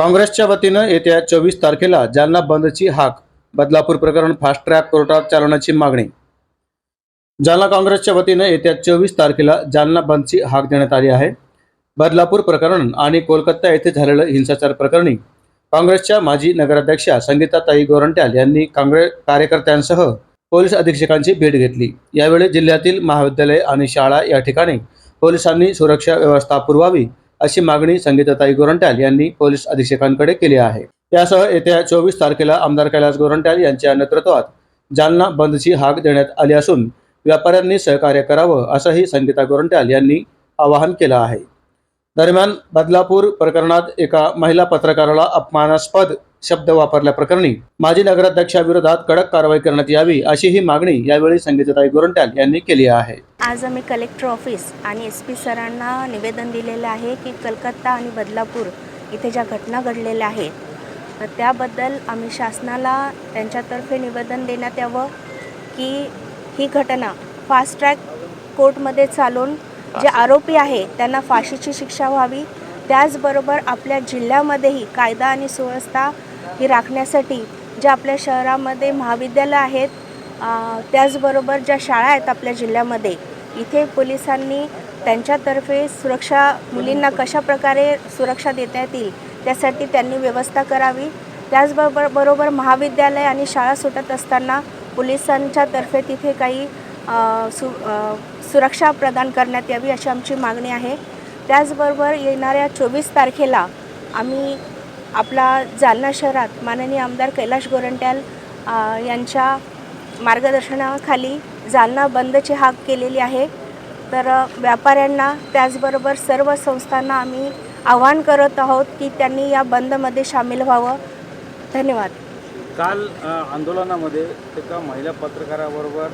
काँग्रेसच्या वतीनं येत्या चोवीस तारखेला जालना बंदची हाक बदलापूर प्रकरण फास्ट ट्रॅक कोर्टात चालवण्याची मागणी. जालना काँग्रेसच्या वतीनं येत्या चोवीस तारखेला जालना बंदची हाक देण्यात आली आहे. बदलापूर प्रकरण आणि कोलकाता येथे झालेलं हिंसाचार प्रकरणी काँग्रेसच्या माजी नगराध्यक्षा संगीताताई गोरंट्याल यांनी काँग्रेस कार्यकर्त्यांसह पोलीस अधीक्षकांची भेट घेतली. यावेळी जिल्ह्यातील महाविद्यालय आणि शाळा या ठिकाणी पोलिसांनी सुरक्षा व्यवस्था पुरवावी अशी मागणी संगीताताई गोरंट्याल यांनी पोलीस अधीक्षकांकडे केली आहे. यासह येत्या चोवीस तारखेला आमदार कैलास गोरंट्याल यांच्या नेतृत्वात जालना बंदची हाक देण्यात आली असून व्यापाऱ्यांनी सहकार्य करावं असंही संगीता गोरंट्याल यांनी आवाहन केलं आहे. दरम्यान बदलापूर प्रकरणात एका महिला पत्रकाराला अपमानास्पद शब्द वापरल्याप्रकरणी माजी नगराध्यक्षाविरोधात कडक कारवाई करण्यात यावी अशी ही मागणी यावेळी संगीताताई गोरंट्याल यांनी केली आहे. आज आम्ही कलेक्टर ऑफिस आणि एस पी सरांना निवेदन दिलेलं आहे की कलकत्ता आणि बदलापूर इथे ज्या घटना घडलेल्या आहेत तर त्याबद्दल आम्ही शासनाला त्यांच्यातर्फे निवेदन देण्यात यावं की ही घटना फास्ट ट्रॅक कोर्टमध्ये चालून जे आरोपी आहे त्यांना फाशीची शिक्षा व्हावी. त्याचबरोबर आपल्या जिल्ह्यामध्येही कायदा आणि सुव्यवस्था ही राखण्यासाठी जे आपल्या शहरामध्ये महाविद्यालय आहेत त्याचबरोबर ज्या शाळा आहेत आपल्या जिल्ह्यामध्ये इथे पोलिसांनी त्यांच्यातर्फे सुरक्षा मुलींना कशा प्रकारे सुरक्षा देता येतील त्यासाठी त्यांनी व्यवस्था करावी. त्याचबरोबर बरोबर महाविद्यालय आणि शाळा सुटत असताना पोलिसांच्या तर्फे तिथे काही सु सुरक्षा प्रदान करण्यात यावी अशी आमची मागणी आहे. त्याचबरोबर येणाऱ्या चोवीस तारखेला आम्ही आपला जालना शहरात माननीय आमदार कैलाश गोरंट्याल यांच्या मार्गदर्शनाखाली जालना बंदची हाक केलेली आहे. तर व्यापाऱ्यांना त्याचबरोबर सर्व संस्थांना आम्ही आवाहन करत आहोत की त्यांनी या बंदमध्ये सामील व्हावं. धन्यवाद. काल आंदोलनामध्ये एका महिला पत्रकाराबरोबर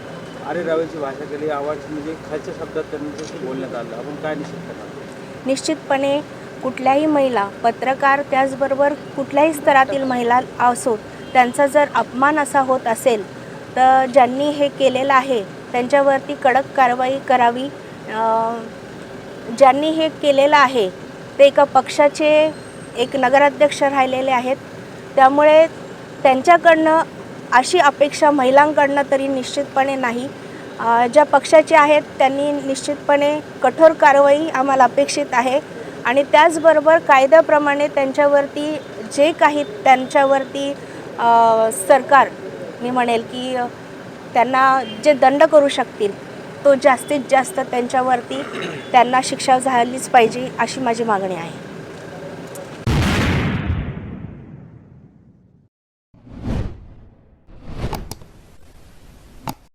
आरे रावेची भाषा केली. आवाज म्हणजे खालच्या शब्दात त्यांच्याशी बोलण्यात आलं. आपण काय निश्चित करणार निश्चितपणे कुठल्याही महिला पत्रकार त्याचबरोबर कुठल्याही स्तरातील महिला असोत त्यांचा जर अपमान असा होत असेल तर ज्यांनी हे केलेलं आहे त्यांच्यावरती कडक कारवाई करावी. ज्यांनी हे केलेलं आहे ते एका पक्षाचे एक नगराध्यक्ष राहिलेले आहेत. त्यामुळे त्यांच्याकडनं अशी अपेक्षा महिलांकडनं तरी निश्चितपणे नाही. ज्या पक्षाचे आहेत त्यांनी निश्चितपणे कठोर कारवाई आम्हाला अपेक्षित आहे. आणि त्याचबरोबर कायद्याप्रमाणे त्यांच्यावरती जे काही त्यांच्यावरती सरकार मी म्हणेल की त्यांना जे दंड करू शकतील तो जास्तीत जास्त त्यांच्यावरती त्यांना शिक्षा झालीच पाहिजे अशी माझी मागणी आहे.